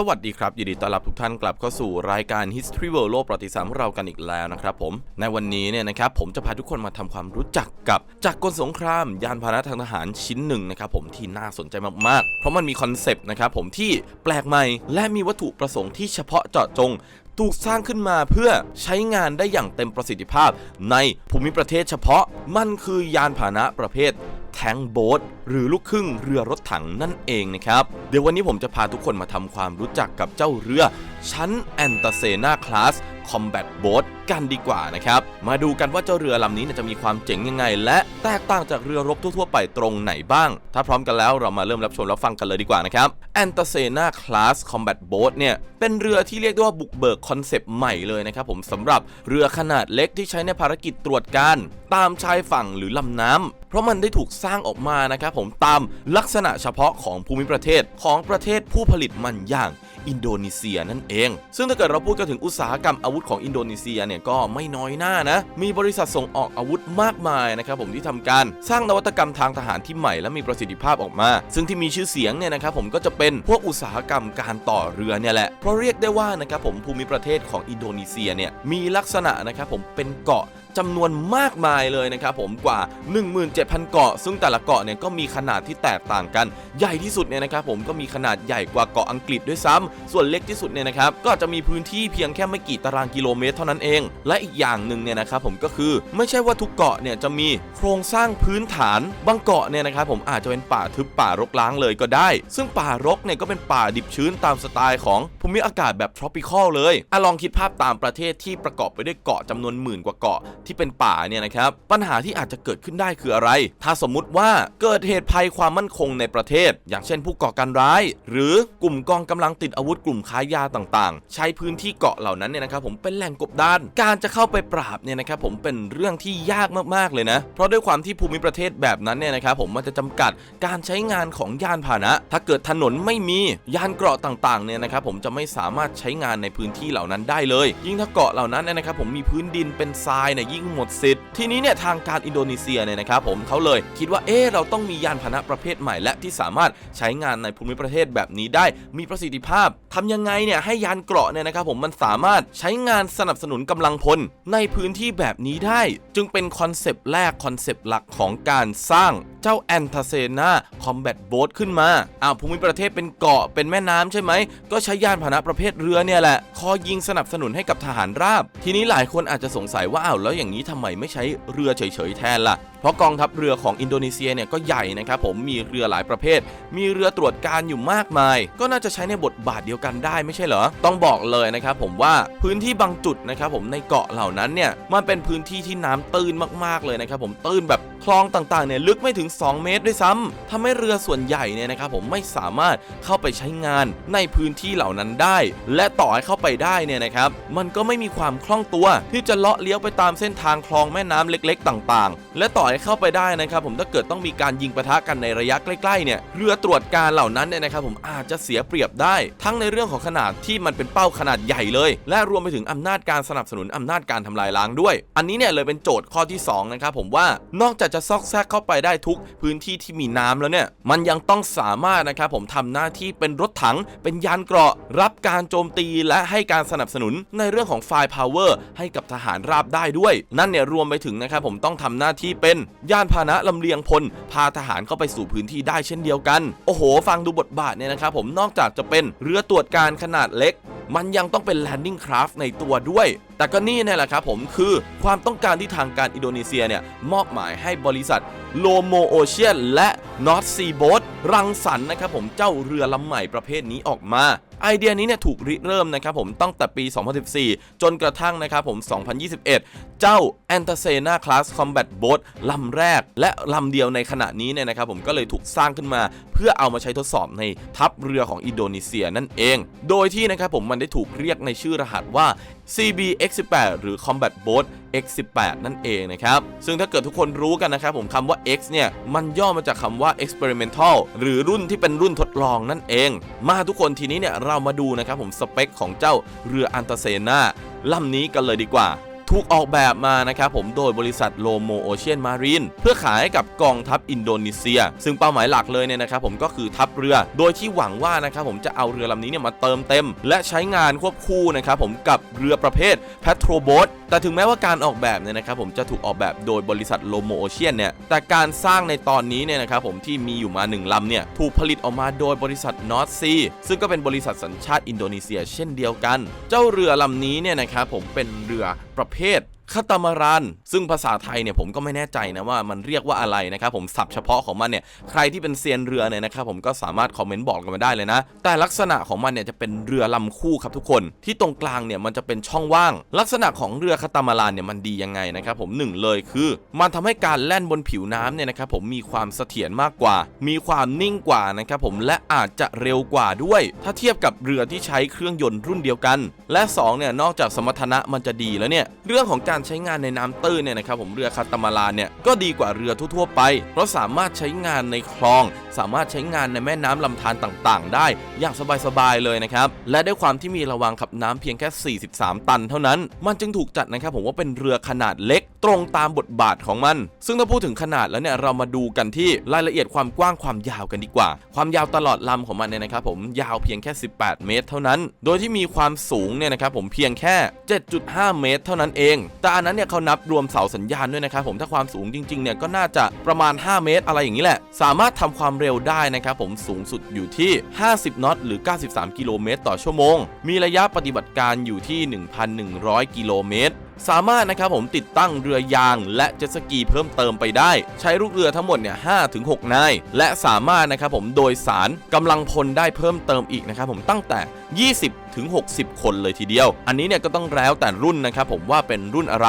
สวัสดีครับยินดีต้อนรับทุกท่านกลับเข้าสู่รายการ History World โลกประวัติศาสตร์ของเรากันอีกแล้วนะครับผม ในวันนี้เนี่ยนะครับผมจะพาทุกคนมาทำความรู้จักกับจักรกลสงคราม ยานพาหนะทางทหารชิ้นหนึ่งนะครับผมที่น่าสนใจมากๆ เพราะมันมีคอนเซปต์นะครับผมที่แปลกใหม่ และมีวัตถุประสงค์ที่เฉพาะเจาะจงถูกสร้างขึ้นมาเพื่อใช้งานได้อย่างเต็มประสิทธิภาพในภูมิประเทศเฉพาะ มันคือยานพาหนะประเภท แทงโบ๊ทหรือลูกครึ่งเรือรถถังนั่นเองนะครับ เดี๋ยววันนี้ผมจะพาทุกคนมาทำความรู้จักกับเจ้าเรือ ชั้นแอนตาเซนาคลาสคอมแบทโบ๊ทกันดีกว่านะครับ มาดูกันว่าเจ้าเรือลำนี้จะมีความเจ๋งยังไง และแตกต่างจากเรือรบทั่วๆไปตรงไหนบ้าง ถ้าพร้อมกันแล้วเรามาเริ่มรับชมรับฟังกันเลยดีกว่านะครับแอนตาเซนาคลาสคอมแบทโบ๊ทเนี่ย เป็นเรือที่เรียกได้ว่าบุกเบิกคอนเซปต์ใหม่เลยนะครับผมสำหรับเรือขนาดเล็กที่ใช้ในภารกิจตรวจการ ตามชายฝั่งหรือลำน้ำเพราะมันได้ถูกสร้างออกมานะครับผมตามลักษณะเฉพาะของภูมิประเทศของประเทศผู้ผลิตมันอย่าง อินโดนีเซียนั่นเอง ซึ่งถ้าเกิดเราพูดกันถึงอุตสาหกรรมอาวุธของอินโดนีเซียเนี่ยก็ไม่น้อยหน้านะ มีบริษัทส่งออกอาวุธมากมายนะครับผมที่ทำการสร้างนวัตกรรมทางทหารที่ใหม่และมีประสิทธิภาพออกมา ซึ่งที่มีชื่อเสียงเนี่ยนะครับผมก็จะเป็นพวกอุตสาหกรรมการต่อเรือเนี่ยแหละ เพราะเรียกได้ว่านะครับผมภูมิประเทศของอินโดนีเซียเนี่ยมีลักษณะนะครับผมเป็นเกาะจำนวนมากมายเลยนะครับผมกว่า 17,000 เกาะ ซึ่งแต่ละเกาะเนี่ยก็มีขนาดที่แตกต่างกัน ใหญ่ที่สุดเนี่ยนะครับผมก็มีขนาดใหญ่กว่าเกาะอังกฤษด้วยซ้ำส่วนเล็กที่สุดเนี่ยนะครับก็จะมีพื้นที่เพียงแค่ไม่กี่ตารางกิโลเมตรเท่านั้นเอง และอีกอย่างหนึ่งเนี่ยนะครับผมก็คือไม่ใช่ว่าทุกเกาะเนี่ยจะมีโครงสร้างพื้นฐานบางเกาะเนี่ยนะครับผมอาจจะเป็นป่าทึบป่ารกร้างเลยก็ได้ ซึ่งป่ารกเนี่ยก็เป็นป่าดิบชื้นตามสไตล์ของภูมิอากาศแบบ tropical เลยอะลองคิดภาพตามประเทศที่ประกอบไปด้วยเกาะจำนวนหมื่นกว่าเกาะที่เป็นป่าเนี่ยนะครับปัญหาที่อาจจะเกิดขึ้นได้คืออะไร ถ้าสมมุติว่าเกิดเหตุภัยความมั่นคงในประเทศ อย่างเช่นผู้ก่อการร้าย หรือกลุ่มกองกำลังติดอาวุธกลุ่มค้ายาต่างๆ ใช้พื้นที่เกาะเหล่านั้นเนี่ยนะครับผมเป็นแหล่งกบดาน การจะเข้าไปปราบเนี่ยนะครับผมเป็นเรื่องที่ยากมากๆเลยนะ เพราะด้วยความที่ภูมิประเทศแบบนั้นเนี่ยนะครับผมมันจะจำกัดการใช้งานของยานพาหนะ ถ้าเกิดถนนไม่มียานเกราะต่างๆเนี่ยนะครับผมจะไม่สามารถใช้งานในพื้นที่เหล่านั้นได้เลย ยิ่งถ้าเกาะเหล่านั้นเนี่ยนะครับผมมีพื้นดินเป็นทรายเนี่ยยิ่งหมดสิทธิ์ทีนี้เนี่ยทางการอินโดนีเซียเนี่ยนะครับผมเขาเลยคิดว่าเอ๊เราต้องมียานพาหนะประเภทใหม่และที่สามารถใช้งานในภูมิประเทศแบบนี้ได้มีประสิทธิภาพทำยังไงเนี่ยให้ยานเกราะเนี่ยนะครับผมมันสามารถใช้งานสนับสนุนกำลังพลในพื้นที่แบบนี้ได้ จึงเป็นคอนเซปต์แรกคอนเซปต์หลักของการสร้างเจ้าแอนทาเซนาคอมแบทโบ๊ทขึ้นมาอ้าวภูมิประเทศเป็นเกาะเป็นแม่น้ำใช่ไหม ก็ใช้ยานพาหนะประเภทเรือเนี่ยแหละ คอยยิงสนับสนุนให้กับทหารราบ ทีนี้หลายคนอาจจะสงสัยว่าอ้าวแล้วอย่างนี้ทำไมไม่ใช้เรือเฉยๆแทนล่ะ ราะกองทัพเรือของอินโดนีเซียเนี่ยก็ใหญ่นะครับผมมีเรือหลายประเภท มีเรือตรวจการอยู่มากมาย ก็น่าจะใช้ในบทบาทเดียวกันได้ไม่ใช่เหรอ ต้องบอกเลยนะครับผมว่าพื้นที่บางจุดนะครับผมในเกาะเหล่านั้นเนี่ยมันเป็นพื้นที่ที่น้ำตื้นมากๆเลยนะครับผมตื้นแบบคลองต่างๆเนี่ยลึกไม่ถึง 2 เมตรด้วยซ้ำทำให้เรือส่วนใหญ่เนี่ยนะครับผมไม่สามารถเข้าไปใช้งานในพื้นที่เหล่านั้นได้ และต่อให้เข้าไปได้เนี่ยนะครับมันก็ไม่มีความคล่องตัวที่จะเลาะเลี้ยวไปตามเส้นทางคลองแม่น้ำเล็ก ๆ ต่าง ๆ และต่อให้เข้าไปได้นะครับผมถ้าเกิดต้องมีการยิงปะทะกันในระยะใกล้ๆเนี่ยเรือตรวจการเหล่านั้นเนี่ยนะครับผมอาจจะเสียเปรียบได้ ทั้งในเรื่องของขนาดที่มันเป็นเป้าขนาดใหญ่เลย และรวมไปถึงอำนาจการสนับสนุนอำนาจการทำลายล้างด้วย อันนี้เนี่ยเลยเป็นโจทย์ข้อที่สองนะครับผมว่านอกจากจะซอกแซกเข้าไปได้ทุกพื้นที่ที่มีน้ำแล้วเนี่ยมันยังต้องสามารถนะครับผมทำหน้าที่เป็นรถถัง เป็นยานเกราะ รับการโจมตีและให้การสนับสนุนในเรื่องของไฟพาวเวอร์ให้กับทหารราบได้ด้วย นั่นเนี่ยรวมไปถึงนะครับผมต้องทำหน้าที่เป็นยานพาหนะลำเลียงพล พาทหารเข้าไปสู่พื้นที่ได้เช่นเดียวกัน โอ้โห ฟังดูบทบาทเนี่ยนะครับผมนอกจากจะเป็นเรือตรวจการขนาดเล็ก มันยังต้องเป็น landing craft ในตัวด้วย แต่ก็นี่นี่แหละครับผมคือความต้องการที่ทางการอินโดนีเซียเนี่ยมอบหมายให้บริษัทโลโมโอเชียนและ North Sea Boat รังสรรค์นะครับผมเจ้าเรือลำใหม่ประเภทนี้ออกมาไอเดียนี้เนี่ยถูกริเริ่มนะครับผมตั้งแต่ปี 2014 จนกระทั่งนะครับผม 2021 เจ้า a n t a s e n a Class Combat Boat ลำแรก และลำเดียวในขณะนี้เนี่ยนะครับผมก็เลยถูกสร้างขึ้นมา เพื่อเอามาใช้ทดสอบในทัพเรือของอินโดนีเซียนั่นเอง โดยที่นะครับผมมันได้ถูกเรียกในชื่อรหัสว่า CB X18 หรือ Combat Boat X18 นั่นเองนะครับ ซึ่งถ้าเกิดทุกคนรู้กันนะครับผมคำว่า X เนี่ย มันย่อมาจากคำว่า experimental หรือรุ่นที่เป็นรุ่นทดลองนั่นเอง มาทุกคนทีนี้เนี่ยเรามาดูนะครับผมสเปคของเจ้าเรืออันตาเซนาลำนี้กันเลยดีกว่าถูกออกแบบมานะครับผมโดยบริษัทโลโมโอเชียนมารีนเพื่อขายให้กับกองทัพอินโดนีเซีย ซึ่งเป้าหมายหลักเลยเนี่ยนะครับผมก็คือทัพเรือ โดยที่หวังว่านะครับผมจะเอาเรือลำนี้เนี่ยมาเติมเต็ม และใช้งานควบคู่นะครับผมกับเรือประเภทแพทโรโบทแต่ถึงแม้ว่าการออกแบบเนี่ยนะครับผมจะถูกออกแบบโดยบริษัทโลโมโอเชียนเนี่ยแต่การสร้างในตอนนี้เนี่ยนะครับผมที่มีอยู่มาหนึ่งลำเนี่ยถูกผลิตออกมาโดยบริษัทนอตซีซึ่งก็เป็นบริษัทสัญชาติอินโดนีเซีย เช่นเดียวกัน เจ้าเรือลำนี้เนี่ยนะครับผมเป็นเรือประเภท คาตามารัน ซึ่งภาษาไทยเนี่ยผมก็ไม่แน่ใจนะว่ามันเรียกว่าอะไรนะครับผมศัพท์เฉพาะของมันเนี่ยใครที่เป็นเซียนเรือเนี่ยนะครับผมก็สามารถคอมเมนต์บอกกันมาได้เลยนะ แต่ลักษณะของมันเนี่ยจะเป็นเรือลำคู่ครับทุกคนที่ตรงกลางเนี่ยมันจะเป็นช่องว่าง ลักษณะของเรือคาตามารันเนี่ยมันดียังไงนะครับผมหนึ่งเลยคือ มันทำให้การแล่นบนผิวน้ำเนี่ยนะครับผมมีความเสถียรมากกว่า มีความนิ่งกว่านะครับผมและอาจจะเร็วกว่าด้วย ถ้าเทียบกับเรือที่ใช้เครื่องยนต์รุ่นเดียวกัน และสองเนี่ยนอกจากสมรรถนะมันจะดีแล้วเนี่ยเรื่องของการการใช้งานในน้ำตื้นเนี่ยนะครับผมเรือคาตามาลานเนี่ยก็ดีกว่าเรือทั่วๆไป เพราะสามารถใช้งานในคลอง สามารถใช้งานในแม่น้ำลำธารต่างๆ ได้อย่างสบายๆเลยนะครับและด้วยความที่มีระวังขับน้ำเพียงแค่ 43 ตันเท่านั้น มันจึงถูกจัดนะครับผมว่าเป็นเรือขนาดเล็ก ตรงตามบทบาทของมัน ซึ่งถ้าพูดถึงขนาดแล้วเนี่ยเรามาดูกันที่รายละเอียดความกว้างความยาวกันดีกว่า ความยาวตลอดลำของมันเนี่ยนะครับผมยาวเพียงแค่ 18 เมตร เท่านั้น โดยที่มีความสูงเนี่ยนะครับผมเพียงแค่ 7.5 เมตร เท่านั้นเอง แต่อันนั้นเนี่ยเขานับรวมเสาสัญญาณด้วยนะครับผมถ้าความสูงจริงๆเนี่ยก็น่าจะประมาณ 5 เมตร อะไรอย่างนี้แหละ สามารถทำความเร็วได้นะครับผมสูงสุดอยู่ที่ 50 น็อตหรือ 93 กิโลเมตร ต่อชั่วโมง มีระยะปฏิบัติการอยู่ที่ 1,100 กิโลเมตร สามารถนะครับผมติดตั้งเรือยางและเจ็ตสกีเพิ่มเติมไปได้ ใช้ลูกเรือทั้งหมดเนี่ยห้าถึง6นาย และสามารถนะครับผมโดยสารกำลังพลได้เพิ่มเติมอีกนะครับผมตั้งแต่ 20 ถึง 60 คนเลยทีเดียว อันนี้เนี่ยก็ต้องแล้วแต่รุ่นนะครับผมว่าเป็นรุ่นอะไร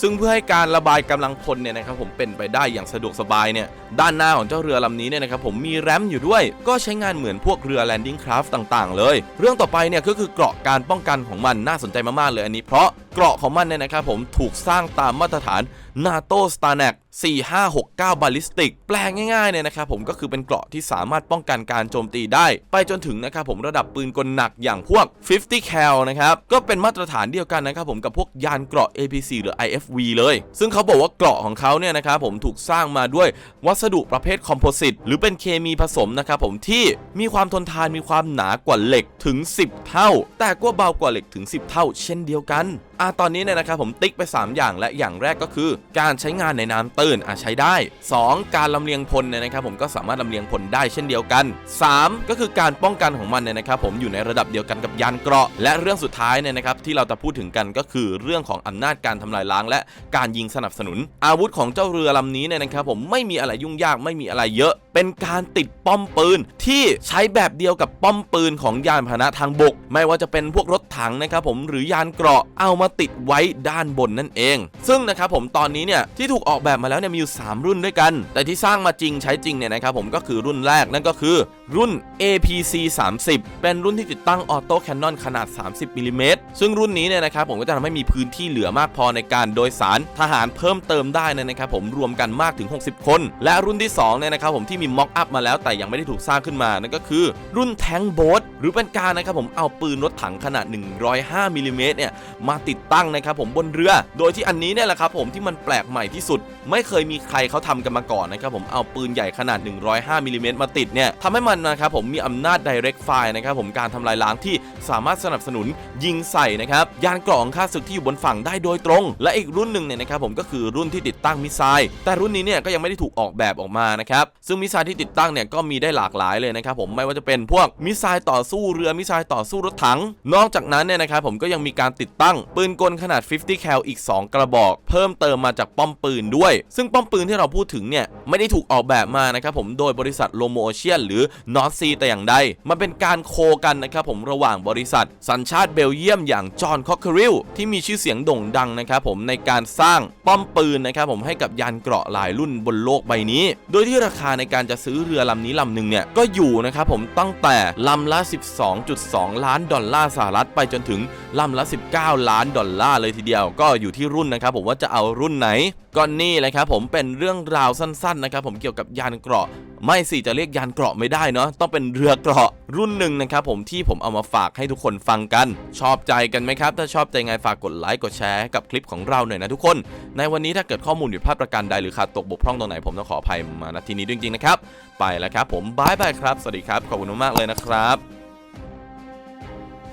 ซึ่งเพื่อให้การระบายกำลังพลเนี่ยนะครับผมเป็นไปได้อย่างสะดวกสบายเนี่ยด้านหน้าของเจ้าเรือลำนี้เนี่ยนะครับผมมีแรมอยู่ด้วย ก็ใช้งานเหมือนพวกเรือแลนดิ้งคราฟต่างๆ เลย เรื่องต่อไปเนี่ยก็คือเกราะการป้องกันของมันน่าสนใจมากๆเลยอันนี้เพราะเกราะของมันเนี่ยนะครับผมถูกสร้างตามมาตรฐาน NATO s t a r n a c 4569 Ballistic แปลงง่ายๆเนี่ยนะครับผมก็คือเป็นเกราะที่สามารถป้องกันการโจมตีได้ ไปจนถึงนะครับผมระดับปืนกลหนักอย่างพวก 50 cal นะครับก็เป็นมาตรฐานเดียวกันนะครับผมกับพวกยานเกราะ APC หรือ IFV เลย ซึ่งเขาบอกว่าเกราะของเขาเนี่ยนะครับผมถูกสร้างมาด้วยวัสดุประเภทคอมโพสิตหรือเป็นเคมีผสมนะครับผมที่มีความทนทานมีความหนากว่าเหล็กถึง 10 เท่า แต่ก็เบากว่าเหล็กถึง 10 เท่า เช่นเดียวกันอะตอนนี้เนี่ยนะครับผมติ๊กไป 3 อย่างและอย่างแรกก็คือ การใช้งานในน้ำตื้นอะใช้ได้ 2. การลำเลียงพลเนี่ยนะครับผมก็สามารถลำเลียงพลได้เช่นเดียวกัน 3. ก็คือการป้องกันของมันเนี่ยนะครับผมอยู่ในระดับเดียวกันกับยานเกราะ และเรื่องสุดท้ายเนี่ยนะครับที่เราจะพูดถึงกันก็คือเรื่องของอำนาจการทำลายล้าง และการยิงสนับสนุน อาวุธของเจ้าเรือลำนี้เนี่ยนะครับผมไม่มีอะไรยุ่งยากไม่มีอะไรเยอะ เป็นการติดป้อมปืนที่ใช้แบบเดียวกับป้อมปืนของยานพาหนะทางบก ไม่ว่าจะเป็นพวกรถถังนะครับผมหรือยานเกราะเอามาติดไว้ด้านบนนั่นเอง ซึ่งนะครับผมตอนนี้เนี่ยที่ถูกออกแบบมาแล้วเนี่ยมีอยู่ 3 รุ่นด้วยกัน แต่ที่สร้างมาจริงใช้จริงเนี่ยนะครับผมก็คือรุ่นแรกนั่นก็คือ รุ่น APC 30เป็นรุ่นที่ติดตั้งออโต้แคนนอนขนาด 30มิลลิเมตรซึ่งรุ่นนี้เนี่ยนะครับผมก็จะทำให้มีพื้นที่เหลือมากพอในการโดยสารทหารเพิ่มเติมได้นยนะครับผมรวมกันมากถึง 60 คน และรุ่นที่2เนี่ยนะครับผมที่มีม็อกอัพมาแล้วแต่ยังไม่ได้ถูกสร้างขึ้นมานั่นก็คือ รุ่นแทงโบส หรือเป็นการนะครับผมเอาปืนรถถังขนาด 105มิลลิเมตรเนี่ยมาติดตั้งนะครับผมบนเรือ โดยที่อันนี้เนี่ยแหละครับผมที่มันแปลกใหม่ที่สุด ไม่เคยมีใครเขาทำกันมาก่อนนะครับผมเอาปืนใหญ่ขนาด 105มิลลิเมตรมาติดเนี่ยทำให้มันนะครับผมมีอำนาจ direct fire นะครับผมการทำลายล้างที่สามารถสนับสนุนยิงใส่นะครับยานกราะของข้าศึกที่อยู่บนฝั่งได้โดยตรง และอีกรุ่นหนึ่งเนี่ยนะครับผมก็คือรุ่นที่ติดตั้งมิสไซล์แต่รุ่นนี้เนี่ยก็ยังไม่ได้ถูกออกแบบออกมานะครับซึ่งมิสไซล์ที่ติดตั้งเนี่ยก็มีได้หลากหลายเลยนะครับผมไม่ว่าจะเป็นพวกมิสไซล์ต่อสู้เรือมิสไซล์ต่อสู้รถถัง นอกจากนั้นเนี่ยนะครับผมก็ยังมีการติดตั้งปืนกลขนาด 50 cal อีก 2 กระบอก เพิ่มเติมมาจากป้อมปืนด้วย ซึ่งป้อมปืนที่เราพูดถึงเนี่ยไม่ได้ถูกออกแบบมานะครับผมโดยบริษัทโลโมเชียนหรือนอตซีแต่อย่างใด มันเป็นการโคกันนะครับผมระหว่างบริษัท สัญชาติเบลเยียมอย่างจอห์นคอกเคอริลที่มีชื่อเสียงโด่งดังนะครับผมในการสร้างป้อมปืนนะครับผมให้กับยานเกราะหลายรุ่นบนโลกใบนี้ โดยที่ราคาในการจะซื้อเรือลำนี้ลำหนึ่งเนี่ยก็อยู่นะครับผมตั้งแต่ลำละ12.2 ล้านดอลลาร์สหรัฐไปจนถึงลำละ 19 ล้านดอลลาร์เลยทีเดียว ก็อยู่ที่รุ่นนะครับผมว่าจะเอารุ่นไหนก็นี่เลยครับผมเป็นเรื่องราวสั้นๆนะครับผมเกี่ยวกับยานเกราะ ไม่สิจะเรียกยานเกราะไม่ได้เนาะต้องเป็นเรือเกราะรุ่นหนึ่งนะครับผมที่ผมเอามาฝากให้ทุกคนฟังกัน ชอบใจกันไหมครับ ถ้าชอบใจไงฝากกดไลค์กดแชร์กับคลิปของเราหน่อยนะทุกคน ในวันนี้ถ้าเกิดข้อมูลผิดพลาดประการใดหรือขาดตกบกพร่องตรงไหนผมต้องขออภัยมาณที่นี้ด้วยจริงๆนะครับไปแล้วครับผมบายบายครับสวัสดีครับขอบคุณมากเลยนะครับ